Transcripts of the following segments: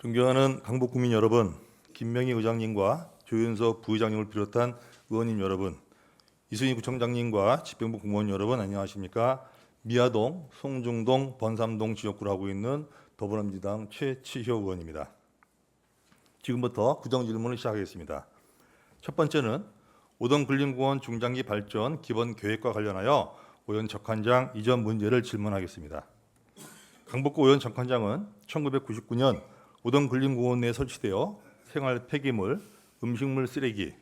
존경하는 강북 구민 여러분, 김명희 의장님과 조윤석 부의장님을 비롯한 의원님 여러분, 이순희 구청장님과 집행부 공무원 여러분 안녕하십니까? 미아동, 송중동, 번삼동 지역구를 하고 있는 더불어민주당 최치효 의원입니다. 지금부터 구정 질문을 시작하겠습니다. 첫 번째는 오동 근린공원 중장기 발전 기본 계획과 관련하여 오연 적한장 이전 문제를 질문하겠습니다. 강북구 오연 적한장은 1999년 오동 근린공원 내에 설치되어 생활 폐기물, 음식물 쓰레기,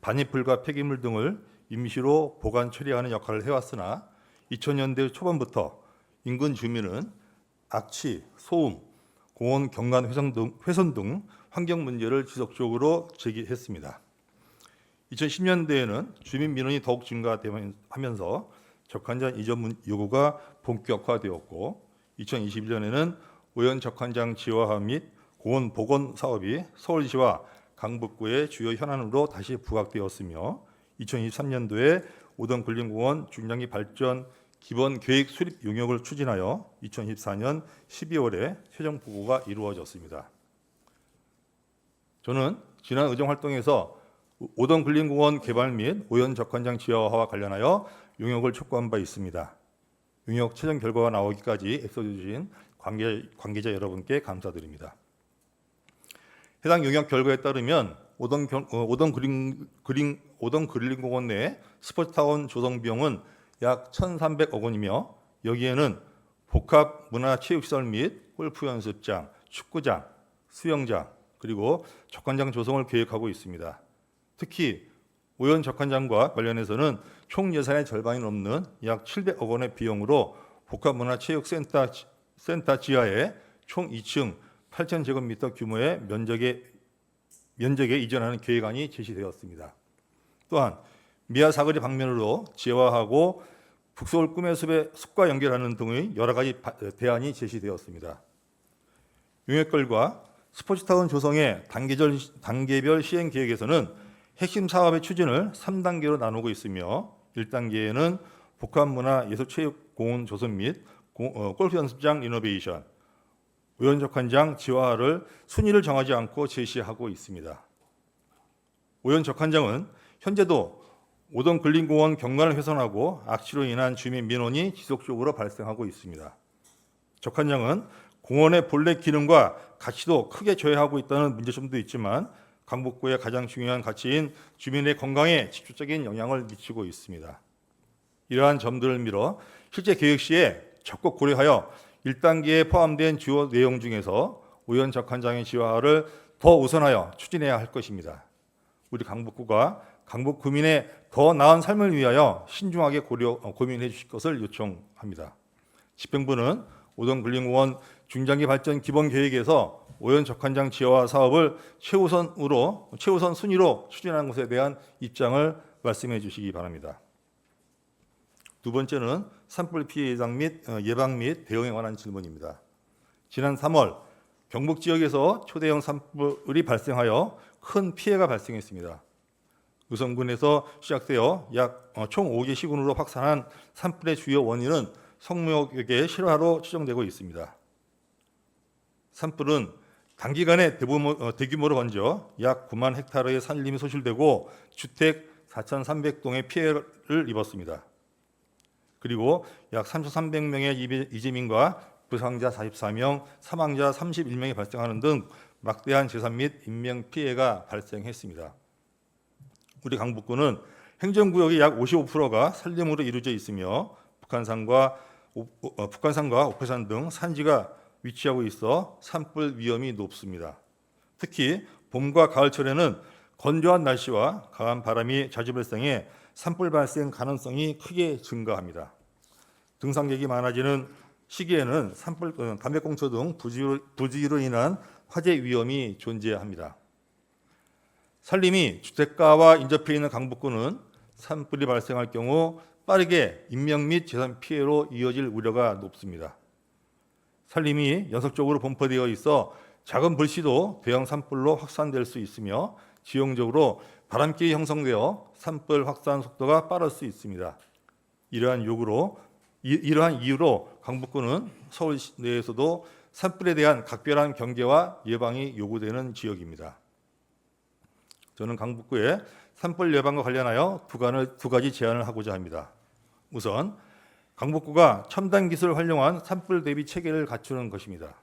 반입불과 폐기물 등을 임시로 보관 처리하는 역할을 해왔으나 2000년대 초반부터 인근 주민은 악취, 소음, 공원 경관 훼손 등, 훼손 등 환경 문제를 지속적으로 제기했습니다. 2010년대에는 주민 민원이 더욱 증가하면서 적한장 이전 문- 요구가 본격화되었고 2021년에는 오연 적한장 지화화 및 공원 복원 사업이 서울시와 강북구의 주요 현안으로 다시 부각되었으며 2023년도에 오던 근린공원 중장기 발전 기본 계획 수립 용역을 추진하여 2024년 12월에 최종 보고가 이루어졌습니다. 저는 지난 의정 활동에서 오던 근린공원 개발 및 오연 적한장 지하화와 관련하여 용역을 촉구한 바 있습니다. 용역 최종 결과가 나오기까지 애써주신 관계, 관계자 여러분께 감사드립니다. 해당 용역 결과에 따르면 경- 어, 오던 그린, 그린, 오던 그린공원 내 스포츠타운 조성 비용은 약 1,300억 원이며 여기에는 복합 문화 체육시설 및 골프 연습장, 축구장, 수영장 그리고 적관장 조성을 계획하고 있습니다. 특히 오연 적관장과 관련해서는 총 예산의 절반이 넘는 약 700억 원의 비용으로 복합문화체육센터 센터 지하에 총 2층 8,000제곱미터 규모의 면적에 면적에 이전하는 계획안이 제시되었습니다. 또한 미아 사거리 방면으로 지하화하고 북서울 꿈의 숲의 숲과 연결하는 등의 여러 가지 바- 대안이 제시되었습니다. 용역결과 스포츠타운 조성의 단계절, 단계별 시행 계획에서는 핵심 사업의 추진을 3단계로 나누고 있으며 1단계에는 복합문화 예술 체육 공원 조성 및 고- 어, 골프 연습장 리노베이션, 오연적한장 지화를 순위를 정하지 않고 제시하고 있습니다. 오연적한장은 현재도 오던 근린공원 경관을 훼손하고 악취로 인한 주민 민원이 지속적으로 발생하고 있습니다. 적한장은 공원의 본래 기능과 가치도 크게 저해하고 있다는 문제점도 있지만 강북구의 가장 중요한 가치인 주민의 건강에 직접적인 영향을 미치고 있습니다. 이러한 점들을 밀어 실제 계획 시에 적극 고려하여 1단계에 포함된 주요 내용 중에서 오연 적한장의 지화를 더 우선하여 추진해야 할 것입니다. 우리 강북구가 강북 구민의 더 나은 삶을 위하여 신중하게 고려 어, 고민해 주실 것을 요청합니다. 집행부는 오던 근린공원 중장기 발전 기본 계획에서 오연 적한장 지하화 사업을 최우선으로 최우선 순위로 추진하는 것에 대한 입장을 말씀해 주시기 바랍니다. 두 번째는 산불 피해 예방 및 어, 예방 및 대응에 관한 질문입니다. 지난 3월 경북 지역에서 초대형 산불이 발생하여 큰 피해가 발생했습니다. 의성군에서 시작되어 약 어, 총 5개 시군으로 확산한 산불의 주요 원인은 성묘역의 실화로 추정되고 있습니다. 산불은 단기간에 대규모, 어, 대규모로 번져 약 9만 헥타르의 산림이 소실되고 주택 4,300동의 피해를 입었습니다. 그리고 약 3,300명의 이재민과 부상자 44명, 사망자 31명이 발생하는 등 막대한 재산 및 인명 피해가 발생했습니다. 우리 강북구는 행정구역의 약 55%가 산림으로 이루어져 있으며 북한산과 오- 어, 북한산과 옥회산 등 산지가 위치하고 있어 산불 위험이 높습니다. 특히 봄과 가을철에는 건조한 날씨와 강한 바람이 자주 발생해 산불 발생 가능성이 크게 증가합니다. 등산객이 많아지는 시기에는 산불, 어, 담배꽁초 등 부지로, 부지로 인한 화재 위험이 존재합니다. 산림이 주택가와 인접해 있는 강북구는 산불이 발생할 경우 빠르게 인명 및 재산 피해로 이어질 우려가 높습니다. 산림이 연속적으로 분포되어 있어 작은 불씨도 대형 산불로 확산될 수 있으며 지형적으로 바람길이 형성되어 산불 확산 속도가 빠를 수 있습니다. 이러한 요구로 이, 이러한 이유로 강북구는 서울 내에서도 산불에 대한 각별한 경계와 예방이 요구되는 지역입니다. 저는 강북구에 산불 예방과 관련하여 두 가지 제안을 하고자 합니다. 우선 강북구가 첨단 기술을 활용한 산불 대비 체계를 갖추는 것입니다.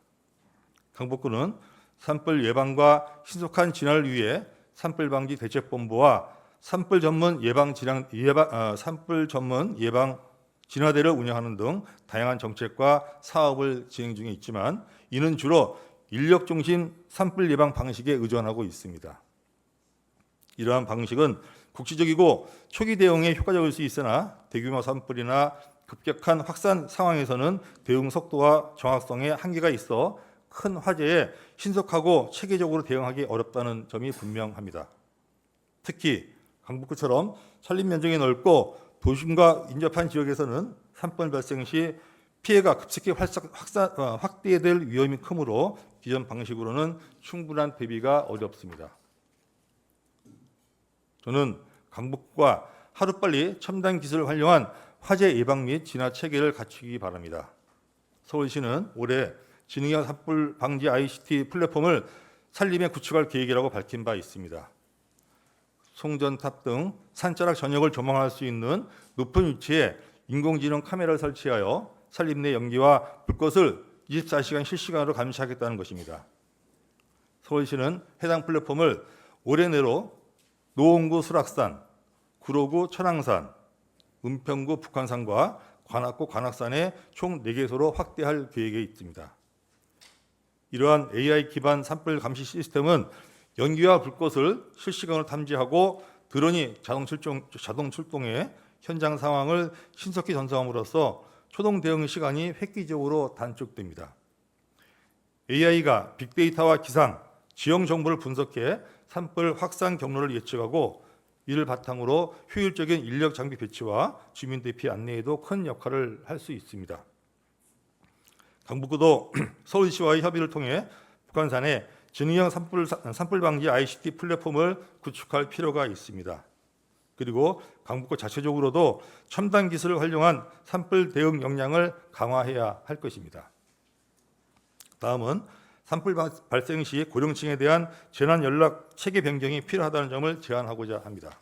강북구는 산불 예방과 신속한 진화를 위해 산불 방지 대책 본부와 산불 전문 예방 진앙 예방 어, 산불 전문 예방 진화대를 운영하는 등 다양한 정책과 사업을 진행 중에 있지만 이는 주로 인력 중심 산불 예방 방식에 의존하고 있습니다. 이러한 방식은 국지적이고 초기 대응에 효과적일 수 있으나 대규모 산불이나 급격한 확산 상황에서는 대응 속도와 정확성에 한계가 있어 큰 화재에 신속하고 체계적으로 대응하기 어렵다는 점이 분명합니다. 특히 강북구처럼 산림 면적이 넓고 도심과 인접한 지역에서는 산불 발생 시 피해가 급속히 어, 확대될 위험이 크므로 기존 방식으로는 충분한 대비가 어렵습니다. 저는 강북과 하루빨리 첨단 기술을 활용한 화재 예방 및 진화 체계를 갖추기 바랍니다. 서울시는 올해 진흥형 산불 방지 ICT 플랫폼을 산림에 구축할 계획이라고 밝힌 바 있습니다. 송전탑 등 산자락 전역을 조망할 수 있는 높은 위치에 인공지능 카메라를 설치하여 산림 내 연기와 불꽃을 24시간 실시간으로 감시하겠다는 것입니다. 서울시는 해당 플랫폼을 올해 내로 노원구 수락산, 구로구 천왕산, 은평구 북한산과 관악구 관악산에 총 4개소로 확대할 계획에 있습니다. 이러한 AI 기반 산불 감시 시스템은 연기와 불꽃을 실시간으로 탐지하고 드론이 자동 출동, 자동 출동해 현장 상황을 신속히 전송함으로써 초동 대응 시간이 획기적으로 단축됩니다. AI가 빅데이터와 기상, 지형 정보를 분석해 산불 확산 경로를 예측하고 이를 바탕으로 효율적인 인력 장비 배치와 주민 대피 안내에도 큰 역할을 할 수 있습니다. 강북구도 서울시와의 협의를 통해 북한산에 진흥형 산불, 산불 방지 ICT 플랫폼을 구축할 필요가 있습니다. 그리고 강북구 자체적으로도 첨단 기술을 활용한 산불 대응 역량을 강화해야 할 것입니다. 다음은 산불 발- 발생 시 고령층에 대한 재난 연락 체계 변경이 필요하다는 점을 제안하고자 합니다.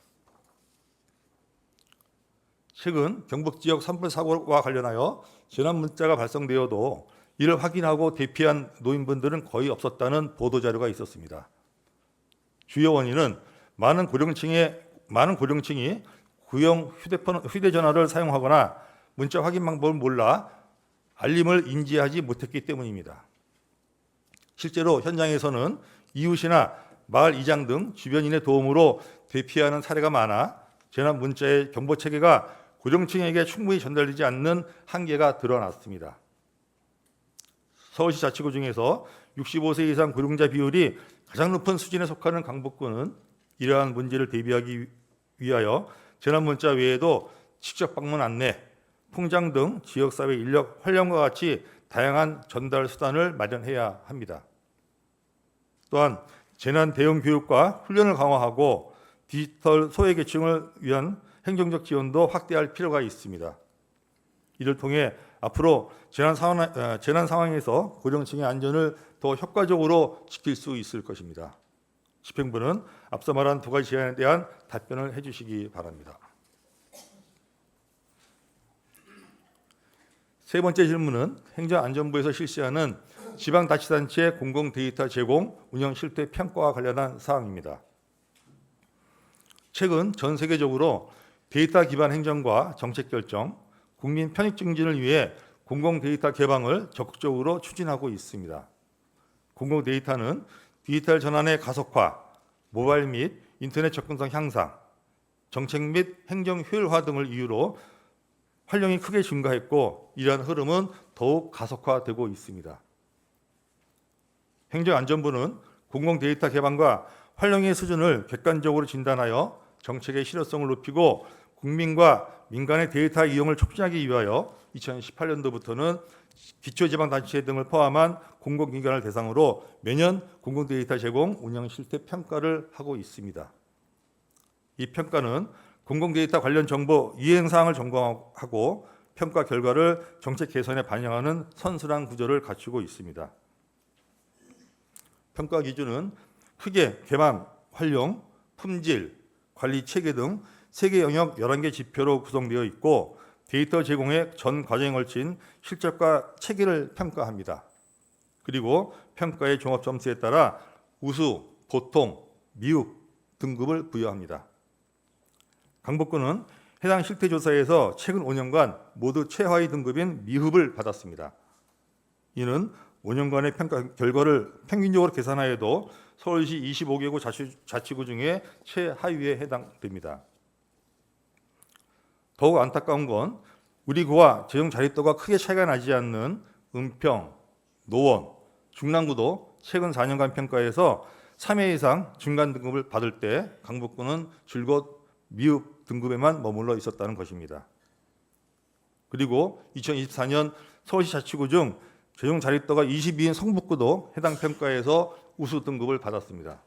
최근 경북 지역 산불 사고와 관련하여 재난 문자가 발송되어도 이를 확인하고 대피한 노인분들은 거의 없었다는 보도 자료가 있었습니다. 주요 원인은 많은 고령층의 많은 고령층이 구형 휴대폰 휴대전화를 사용하거나 문자 확인 방법을 몰라 알림을 인지하지 못했기 때문입니다. 실제로 현장에서는 이웃이나 마을 이장 등 주변인의 도움으로 대피하는 사례가 많아 재난 문자의 경보 체계가 고령층에게 충분히 전달되지 않는 한계가 드러났습니다. 서울시 자치구 중에서 65세 이상 고령자 비율이 가장 높은 수준에 속하는 강북구는 이러한 문제를 대비하기 위하여 재난 문자 외에도 직접 방문 안내, 통장 등 지역사회 인력 활용과 같이 다양한 전달 수단을 마련해야 합니다. 또한 재난 대응 교육과 훈련을 강화하고 디지털 소외계층을 위한 행정적 지원도 확대할 필요가 있습니다. 이를 통해 앞으로 재난 상황, 어, 재난 상황에서 고령층의 안전을 더 효과적으로 지킬 수 있을 것입니다. 집행부는 앞서 말한 두 가지 제안에 대한 답변을 해주시기 바랍니다. 세 번째 질문은 행정안전부에서 실시하는 지방자치단체 공공 데이터 제공 운영 실태 평가와 관련한 사항입니다. 최근 전 세계적으로 데이터 기반 행정과 정책 결정, 국민 편익 증진을 위해 공공 데이터 개방을 적극적으로 추진하고 있습니다. 공공 데이터는 디지털 전환의 가속화, 모바일 및 인터넷 접근성 향상, 정책 및 행정 효율화 등을 이유로 활용이 크게 증가했고 이러한 흐름은 더욱 가속화되고 있습니다. 행정안전부는 공공 데이터 개방과 활용의 수준을 객관적으로 진단하여 정책의 실효성을 높이고 국민과 민간의 데이터 이용을 촉진하기 위하여 2018년도부터는 기초지방단체 등을 포함한 공공기관을 대상으로 매년 공공데이터 제공 운영 실태 평가를 하고 있습니다. 이 평가는 공공데이터 관련 정보 이행 사항을 점검하고 평가 결과를 정책 개선에 반영하는 선순환 구조를 갖추고 있습니다. 평가 기준은 크게 개방, 활용, 품질, 관리 체계 등 세개 영역 11개 지표로 구성되어 있고 데이터 제공의 전 과정에 걸친 실적과 체계를 평가합니다. 그리고 평가의 종합 점수에 따라 우수, 보통, 미흡 등급을 부여합니다. 강복군은 해당 실태 조사에서 최근 5년간 모두 최하위 등급인 미흡을 받았습니다. 이는 5년간의 평가 결과를 평균적으로 계산하여도 서울시 25개구 자치, 자치구 중에 최하위에 해당됩니다. 더욱 안타까운 건 우리 구와 재정 자립도가 크게 차이가 나지 않는 은평, 노원, 중랑구도 최근 4년간 평가에서 3회 이상 중간 등급을 받을 때 강북구는 줄곧 미흡 등급에만 머물러 있었다는 것입니다. 그리고 2024년 서울시 자치구 중 재정 자립도가 22인 성북구도 해당 평가에서 우수 등급을 받았습니다.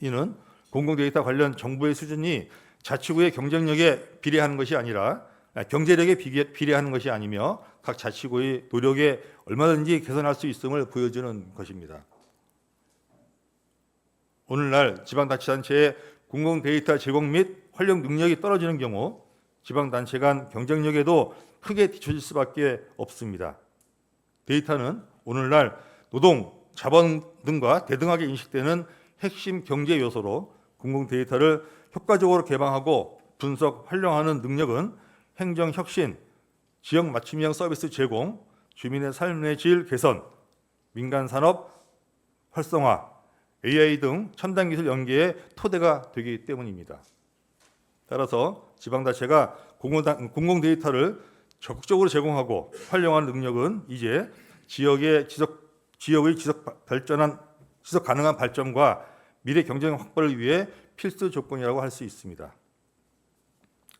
이는 공공 데이터 관련 정부의 수준이 자치구의 경쟁력에 비례하는 것이 아니라 아, 경제력에 비례- 비례하는 것이 아니며 각 자치구의 노력에 얼마든지 개선할 수 있음을 보여주는 것입니다. 오늘날 지방자치단체의 공공 데이터 제공 및 활용 능력이 떨어지는 경우 지방단체 간 경쟁력에도 크게 뒤처질 수밖에 없습니다. 데이터는 오늘날 노동, 자본 등과 대등하게 인식되는 핵심 경제 요소로 공공 데이터를 효과적으로 개방하고 분석, 활용하는 능력은 행정 혁신, 지역 맞춤형 서비스 제공, 주민의 삶의 질 개선, 민간 산업 활성화, AI 등 첨단 기술 연계의 토대가 되기 때문입니다. 따라서 지방자체가 공공- 공공 데이터를 적극적으로 제공하고 활용하는 능력은 이제 지역의 지속 지역의 지속 바- 발전한 지속 가능한 발전과 미래 경쟁 확보를 위해 필수 조건이라고 할 수 있습니다.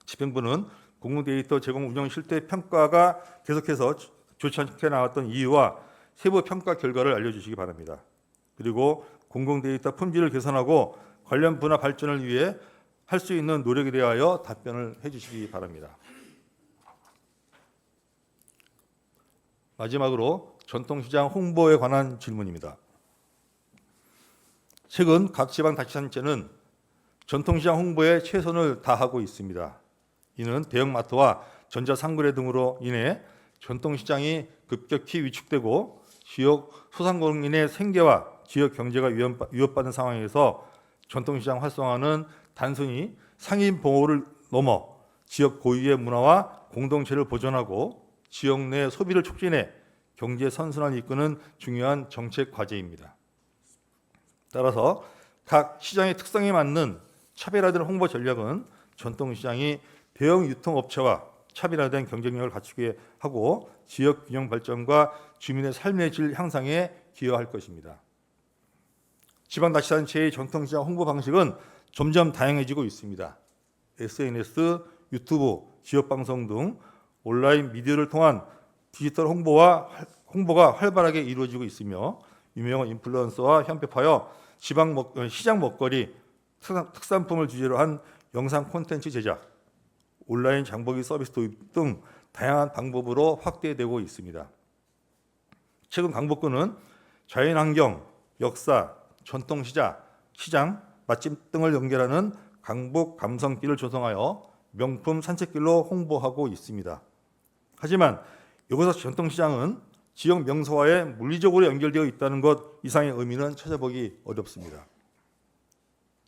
집행부는 공공 데이터 제공 운영 실태 평가가 계속해서 조- 좋지 않게 나왔던 이유와 세부 평가 결과를 알려주시기 바랍니다. 그리고 공공 데이터 품질을 개선하고 관련 분야 발전을 위해 할 수 있는 노력에 대하여 답변을 해주시기 바랍니다. 마지막으로 전통시장 홍보에 관한 질문입니다. 최근 각 지방자치단체는 전통시장 홍보에 최선을 다하고 있습니다. 이는 대형마트와 전자상거래 등으로 인해 전통시장이 급격히 위축되고 지역 소상공인의 생계와 지역 경제가 위협- 위협받는 상황에서 전통시장 활성화는 단순히 상인 보호를 넘어 지역 고유의 문화와 공동체를 보존하고 지역 내 소비를 촉진해 경제 선순환을 이끄는 중요한 정책 과제입니다. 따라서 각 시장의 특성에 맞는 차별화된 홍보 전략은 전통 시장이 대형 유통업체와 차별화된 경쟁력을 갖추게 하고 지역 균형 발전과 주민의 삶의 질 향상에 기여할 것입니다. 지방자치단체의 전통시장 홍보 방식은 점점 다양해지고 있습니다. SNS, 유튜브, 지역방송 등 온라인 미디어를 통한 디지털 홍보와 활- 홍보가 활발하게 이루어지고 있으며 유명한 인플루언서와 협업하여 지방 먹, 어, 시장 먹거리 특산- 특산품을 주제로 한 영상 콘텐츠 제작, 온라인 장보기 서비스 도입 등 다양한 방법으로 확대되고 있습니다. 최근 강북구는 자연환경, 역사, 전통시장, 시장, 맛집 등을 연결하는 강북 감성길을 조성하여 명품 산책길로 홍보하고 있습니다. 하지만 여기서 전통시장은 지역 명소와에 물리적으로 연결되어 있다는 것 이상의 의미는 찾아보기 어렵습니다.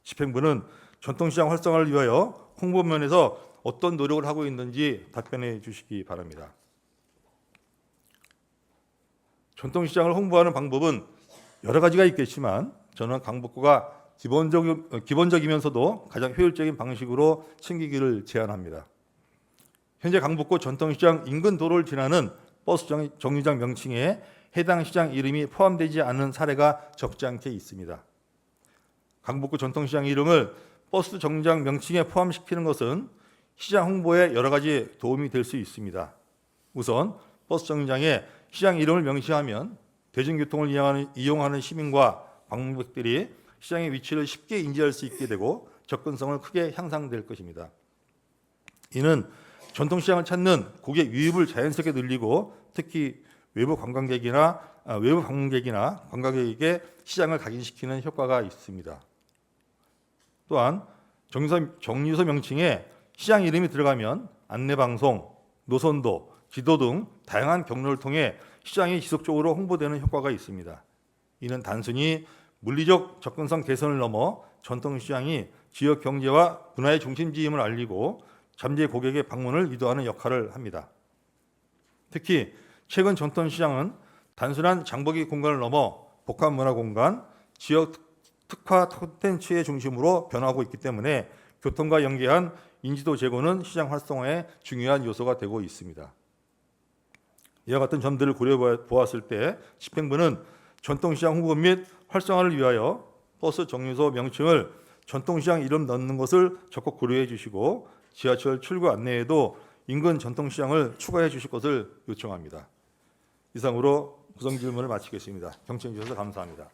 집행부는 전통시장 활성화를 위하여 홍보 면에서 어떤 노력을 하고 있는지 답변해 주시기 바랍니다. 전통시장을 홍보하는 방법은 여러 가지가 있겠지만 저는 강북구가 기본적, 기본적이면서도 가장 효율적인 방식으로 챙기기를 제안합니다. 현재 강북구 전통시장 인근 도로를 지나는 버스 정- 정류장 명칭에 해당 시장 이름이 포함되지 않은 사례가 적지 않게 있습니다. 강북구 전통시장 이름을 버스 정류장 명칭에 포함시키는 것은 시장 홍보에 여러 가지 도움이 될 수 있습니다. 우선 버스 정류장에 시장 이름을 명시하면 대중교통을 이용하는, 시민과 관광객들이 시장의 위치를 쉽게 인지할 수 있게 되고 접근성을 크게 향상될 것입니다. 이는 전통시장을 찾는 고객 유입을 자연스럽게 늘리고 특히 외부 관광객이나 아, 외부 방문객이나 관광객에게 시장을 각인시키는 효과가 있습니다. 또한 정유소, 정유소 명칭에 시장 이름이 들어가면 안내 방송, 노선도, 지도 등 다양한 경로를 통해 시장이 지속적으로 홍보되는 효과가 있습니다. 이는 단순히 물리적 접근성 개선을 넘어 전통시장이 지역 경제와 문화의 중심지임을 알리고 잠재 고객의 방문을 유도하는 역할을 합니다. 특히 최근 전통 시장은 단순한 장보기 공간을 넘어 복합 문화 공간, 지역 특- 특화 콘텐츠의 중심으로 변하고 있기 때문에 교통과 연계한 인지도 제고는 시장 활성화의 중요한 요소가 되고 있습니다. 이와 같은 점들을 고려해 보았을 때 집행부는 전통시장 홍보 및 활성화를 위하여 버스 정류소 명칭을 전통시장 이름 넣는 것을 적극 고려해 주시고 지하철 출구 안내에도 인근 전통시장을 추가해 주실 것을 요청합니다. 이상으로 구성 질문을 마치겠습니다. 경청해 주셔서 감사합니다.